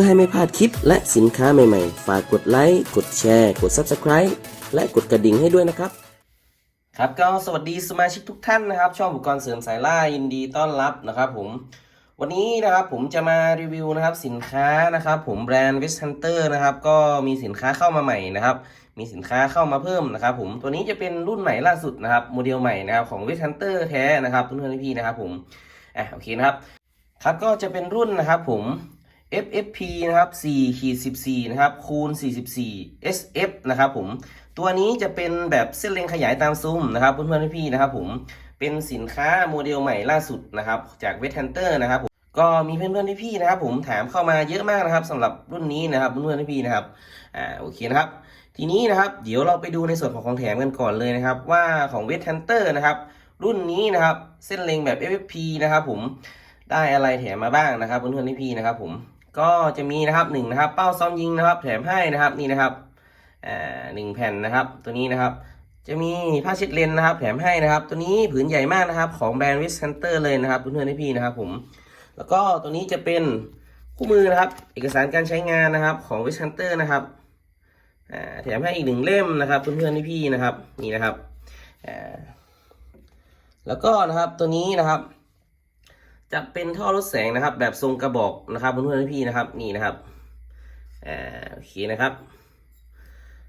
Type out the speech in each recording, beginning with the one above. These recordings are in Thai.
พื่อให้ไม่พลาดคลิปและสินค้าใหม่ๆ ฝากกดไลค์ กดแชร์ กด Subscribe และกดกระดิ่งให้ด้วยนะครับ ครับก็สวัสดีสมาชิกทุกท่านนะครับ ช่องอุปกรณ์เสริมสายล่ายินดีต้อนรับนะครับผมวันนี้นะครับผมจะมารีวิวนะครับสินค้านะครับ ผมแบรนด์ w e s t Hunter นะครับก็มีสินค้าเข้ามาใหม่นะครับ มีสินค้าเข้ามาเพิ่มนะครับ ผมตัวนี้จะเป็นรุ่นใหม่ล่าสุดนะครับโมเดลใหม่นะครับของ w e s t Hunter แท้นะครับเพื่อนๆพี่ๆนะครับผมอะโอเคนะครับครับก็จะเป็นรุ่นนะครับผม FFP นะครับ4ขีด14 นะครับ คูณ 44 SF นะครับผม ตัวนี้จะเป็นแบบเส้นเล็งขยายตามซุ้มนะครับ เพื่อนๆพี่ๆนะครับผม เป็นสินค้าโมเดลใหม่ล่าสุดนะครับ จากเวท h นเตอร์นะครับผมก็มีเพื่อนๆพี่ๆนะครับผมถามเข้ามาเยอะมากนะครับสำหรับรุ่นนี้นะครับเพื่อนๆพี่ๆนะครับอ่าโอเคนะครับ ทีนี้นะครับเดี๋ยวเราไปดูในส่วนของของแถมกันก่อนเลยนะครับ ว่าของเวท h นเตอร์นะครับ รุ่นนี้นะครับเส้นเล็งแบบ FFP นะครับผมได้อะไรแถมมาบ้างนะครับเพื่อนๆพี่ๆนะครับผม ก็จะมีนะครับหนึ่งนะครับ เป้าซ้อมยิงนะครับ แถมให้นะครับนี่นะครับอ่าหนึ่งแผ่นนะครับ ตัวนี้นะครับ จะมีผ้าเช็ดเลนนะครับ แถมให้นะครับ ตัวนี้ผืนใหญ่มากนะครับ ของแบรนด์วิสคันเตอร์เลยนะครับเพื่อนๆพี่นะครับ ผม แล้วก็ตัวนี้จะเป็นคู่มือนะครับ เอกสารการใช้งานนะครับ ของวิสคันเตอร์นะครับอ่าแถมให้อีกหนึ่งเล่มนะครับเพื่อนๆพี่ๆนะครับ นี่นะครับอ่าแล้วก็นะครับตัวนี้นะครับ จะเป็นท่อรถแสงนะครับ แบบทรงกระบอกนะครับเพื่อนๆพี่นะครับนี่นะครับอ่าโอเคนะครับ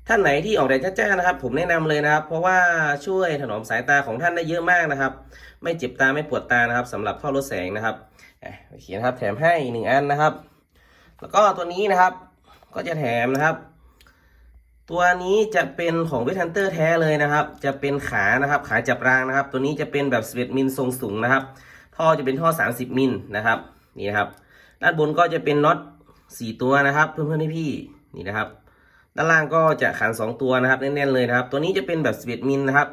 ท่านไหนที่ออกแดดจ้าๆนะครับ ผมแนะนำเลยนะครับ เพราะว่าช่วยถนอมสายตาของท่านได้เยอะมากนะครับ ไม่เจ็บตาไม่ปวดตานะครับสำหรับท่อรถแสงนะครับโอเคนะครับ แถมให้หนึ่งอันนะครับ แล้วก็ตัวนี้นะครับ ก็จะแถมนะครับ ตัวนี้จะเป็นของเวทันเตอร์แท้เลยนะครับ จะเป็นขานะครับ ขาจับรางนะครับ ตัวนี้จะเป็นแบบ11มิลทรงสูงนะครับ ท่อจะเป็นท่อ 30 มิลนะครับนี่นะครับ ด้านบนก็จะเป็นน็อต4ตัวนะครับ เพื่อนๆพี่ๆนี่นะครับ ด้านล่างก็จะขัน 2 ตัวนะครับแน่นๆเลยนะครับ ตัวนี้จะเป็นแบบ11มิลนะครับ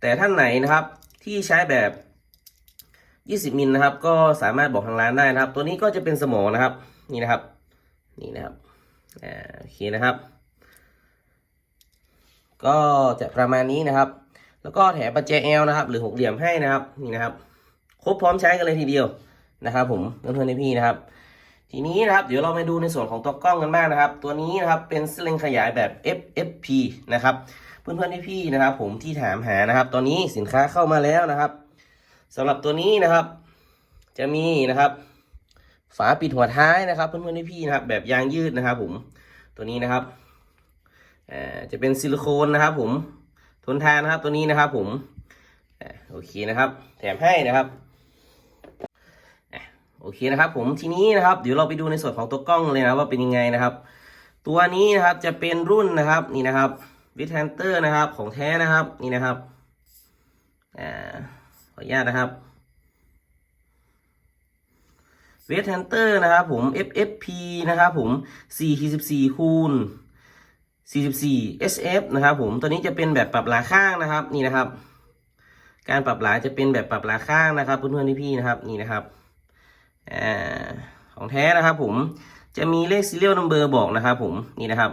แต่ท่านไหนนะครับที่ใช้แบบ 20มิลนะครับก็สามารถบอกทางร้านได้นะครับ ตัวนี้ก็จะเป็นสมอนะครับนี่นะครับนี่นะครับโอเคนะครับ ก็จะประมาณนี้นะครับ แล้วก็แถมปัจเจเอลนะครับ หรือหกเหลี่ยมให้นะครับนี่นะครับ ครบพร้อมใช้กันเลยทีเดียวนะครับผมเพื่อนๆพี่นะครับ ทีนี้นะครับเดี๋ยวเราไปดูในส่วนของตัวกล้องกันบ้างนะครับ ตัวนี้นะครับเป็นสเลงขยายแบบ FFP นะครับเพื่อนๆพี่นะครับ ผมที่ถามหานะครับ ตอนนี้สินค้าเข้ามาแล้วนะครับสำหรับตัวนี้นะครับ จะมีนะครับ ฝาปิดหัวท้ายนะครับ เพื่อนๆพี่นะครับ แบบยางยืดนะครับ ผมตัวนี้นะครับจะเป็นซิลิโคนนะครับ ผมทนทานนะครับตัวนี้นะครับ ผมโอเคนะครับ แถมให้นะครับ โอเคนะครับผมทีนี้นะครับเดี๋ยวเราไปดูในส่วนของตัวกล้องเลยนะว่าเป็นยังไงนะครับ ตัวนี้นะครับจะเป็นรุ่นนะครับนี่นะครับวิทแฮนเตอร์นะครับของแท้นะครับนี่นะครับอ่าขออนุญาตนะครับเวทแฮนเตอร์นะครับผม FFP นะครับผม4 14คูณ44 SF นะครับผมตัวนี้จะเป็นแบบปรับหลาข้างนะครับนี่นะครับ การปรับหลาจะเป็นแบบปรับหลาข้างนะครับเพื่อนๆพี่ๆนะครับนี่นะครับ อ่าของแท้นะครับผมจะมีเลข serial number บอกนะครับผมนี่นะครับ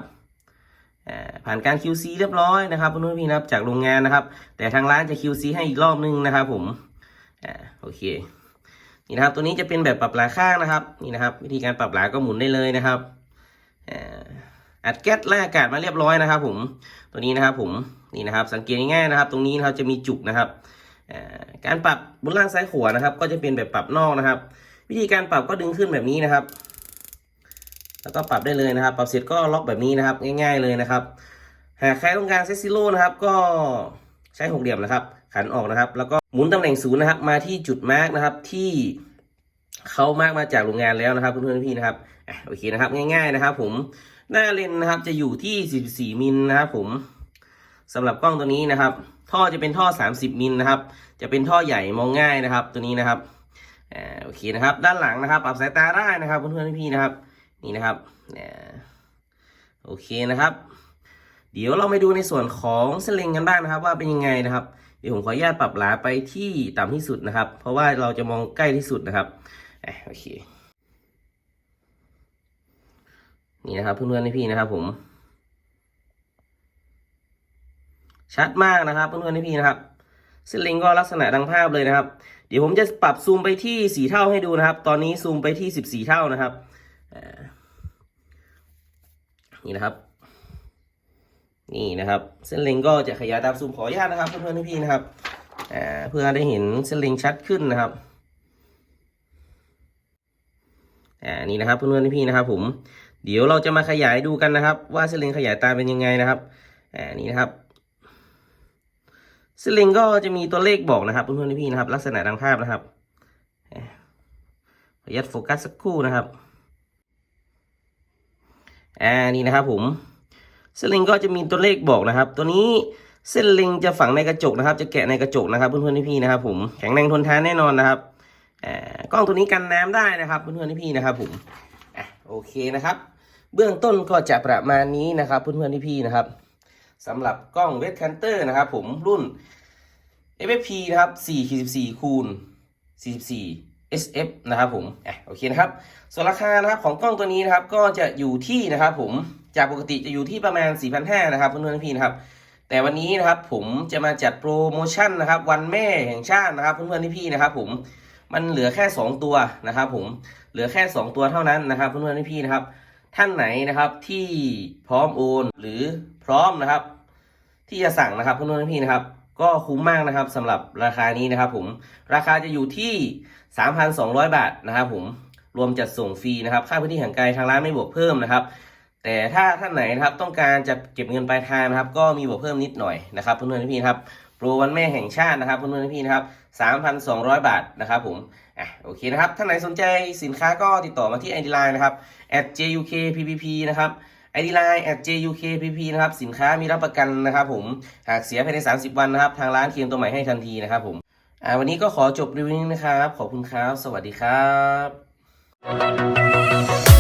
ผ่านการ QC เรียบร้อยนะครับเพื่อนพี่นะครับจากโรงงานนะครับ แต่ทางร้านจะ QC ให้อีกรอบนึงนะครับผมอโอเคนี่นะครับตัวนี้จะเป็นแบบปรับหลาข้างนะครับนี่นะครับ วิธีการปรับหลาก็หมุนได้เลยนะครับอัดแก๊สไล่อากาศมาเรียบร้อยนะครับ ผมตัวนี้นะครับผมนี่นะครับ สังเกตง่ายๆนะครับ ตรงนี้นะครับจะมีจุกนะครับการปรับบนล่างซ้ายขวานะครับ ก็จะเป็นแบบปรับนอกนะครับ วิธีการปรับก็ดึงขึ้นแบบนี้นะครับ แล้วก็ปรับได้เลยนะครับ ปรับเสร็จก็ล็อกแบบนี้นะครับ ง่าย ๆเลยนะครับ หากใครต้องการเซซิโร่นะครับ ก็ใช้หกเหลี่ยมนะครับ ขันออกนะครับ แล้วก็หมุนตำแหน่งศูนย์นะครับ มาที่จุดมาร์กนะครับที่เขามาร์กมาจากโรงงานแล้วนะครับเพื่อนๆพี่นะครับโอเคนะครับง่าย ๆนะครับ ผมหน้าเลนนะครับจะอยู่ที่ 44มิลนะครับผมสำหรับกล้องตัวนี้นะครับ ท่อจะเป็นท่อ 30มิลนะครับ จะเป็นท่อใหญ่มองง่ายนะครับ ตัวนี้นะครับ อ่าโอเคนะครับ ด้านหลังนะครับปรับสายตาได้นะครับเพื่อนๆพี่ๆนะครับ นี่นะครับอ่าโอเคนะครับ เดี๋ยวเราไปดูในส่วนของสนเลงกันบ้างนะครับ ว่าเป็นยังไงนะครับเดี๋ยวผมขออนุญาตปรับหลาไปที่ต่ำที่สุดนะครับ เพราะว่าเราจะมองใกล้ที่สุดนะครับอ่าโอเคนี่นะครับเพื่อนๆพี่ๆนะครับ ผม ชัดมากนะครับเพื่อนๆพี่ๆนะครับสเล็งก็ลักษณะดังภาพเลยนะครับ เดี๋ยวผมจะปรับซูมไปที่สี่เท่าให้ดูนะครับ ตอนนี้ซูมไปที่สิบสี่เท่านะครับนี่นะครับ นี่นะครับ เส้นเล็งก็จะขยายตามซูมขออนุญาตนะครับ เพื่อนๆพี่ๆนะครับเพื่อได้เห็นเส้นเล็งชัดขึ้นนะครับอ่านี่นะครับเพื่อนๆพี่ๆนะครับ ผม เดี๋ยวเราจะมาขยายดูกันนะครับ ว่าเส้นเล็งขยายตามเป็นยังไงนะครับอ่านี่นะครับ สเล็งก็จะมีตัวเลขบอกนะครับเพื่อนๆพี่ๆนะครับ ลักษณะดังภาพนะครับอ่าขออนุญาตโฟกัสสักครู่นะครับอ่านี่นะครับผมสเล็งก็จะมีตัวเลขบอกนะครับ ตัวนี้เส้นเล็งจะฝังในกระจกนะครับ จะแกะในกระจกนะครับเพื่อนๆพี่ๆนะครับผมแข็งแรงทนทานแน่นอนนะครับอ่ากล้องตัวนี้กันน้ำได้นะครับเพื่อนๆพี่ๆนะครับผมอโอเคนะครับ เบื้องต้นก็จะประมาณนี้นะครับเพื่อนๆพี่ๆนะครับ สำหรับกล้องเวทคันเตอร์นะครับผมรุ่น FFP นะครับ4คูณ44 SF นะครับผมอะโอเคนะครับ ส่วนราคานะครับของกล้องตัวนี้นะครับก็จะอยู่ที่นะครับผมจากปกติจะอยู่ที่ประมาณ 4,500นะครับเพื่อนๆพี่นะครับ แต่วันนี้นะครับผมจะมาจัดโปรโมชั่นนะครับ วันแม่แห่งชาตินะครับเพื่อนๆพี่นะครับ ผมมันเหลือแค่ 2 ตัวนะครับ ผมเหลือแค่ 2 ตัวเท่านั้นนะครับเพื่อนๆพี่นะครับ ท่านไหนนะครับที่พร้อมโอนหรือพร้อมนะครับ ที่จะสั่งนะครับเพื่อนๆพี่นะครับ ก็คุ้มมากนะครับสำหรับราคานี้นะครับ ผมราคาจะอยู่ที่ 3,200 บาทนะครับ ผมรวมจัดส่งฟรีนะครับค่าพื้นที่ห่างไกลทางร้านไม่บวกเพิ่มนะครับ แต่ถ้าท่านไหนนะครับต้องการจะเก็บเงินปลายทางนะครับ ก็มีบวกเพิ่มนิดหน่อยนะครับเพื่อนๆพี่นะครับ โปรวันแม่แห่งชาตินะครับเพื่อนๆพี่นะครับ 3,200 บาทนะครับผมอะโอเคนะครับ ท่านไหนสนใจสินค้าก็ติดต่อมาที่ ID Line นะครับ @jukppp นะครับ ID Line @jukppp นะครับ สินค้ามีรับประกันนะครับผม หากเสียภายใน 30 วันนะครับ ทางร้านเคลมตัวใหม่ให้ทันทีนะครับผมอ่าวันนี้ก็ขอจบรีวิวนี้นะครับ ขอบคุณครับ สวัสดีครับ